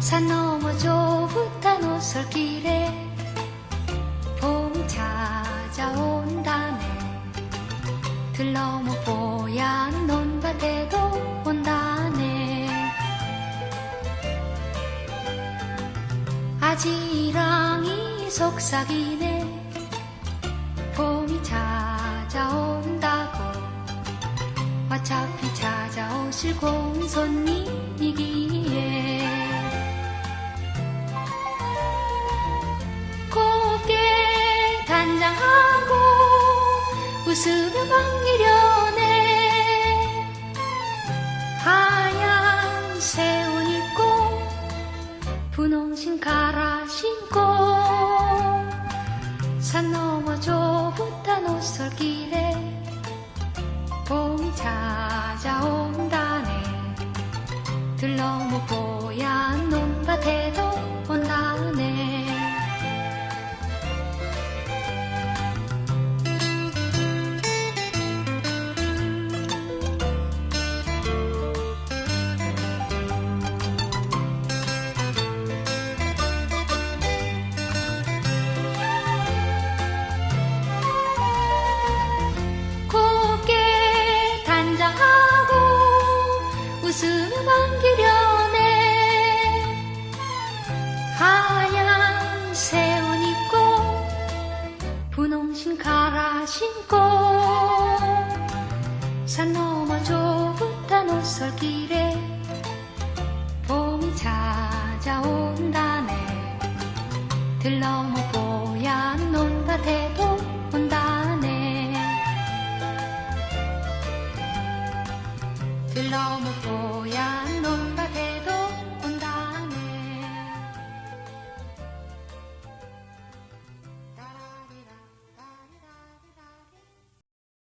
산 너머 좁은 오솔길에 봄이 찾아온다네. 들러머 뽀얀 논밭에도 온다네. 아지랑이 속삭이네. 봄이 찾아온다고. 어차피 찾아오실 고운 손님 웃으며 반기려네 하얀 새옷 입고 분홍신 갈아 신고 산 너머 좁은 오솔길에 봄이 찾아온다네. 들러무 뽀 반기려네 하얀 새옷 입고 분홍신 갈아 신고 산 너머 좁은 오솔길에 들러머 뽀얀 논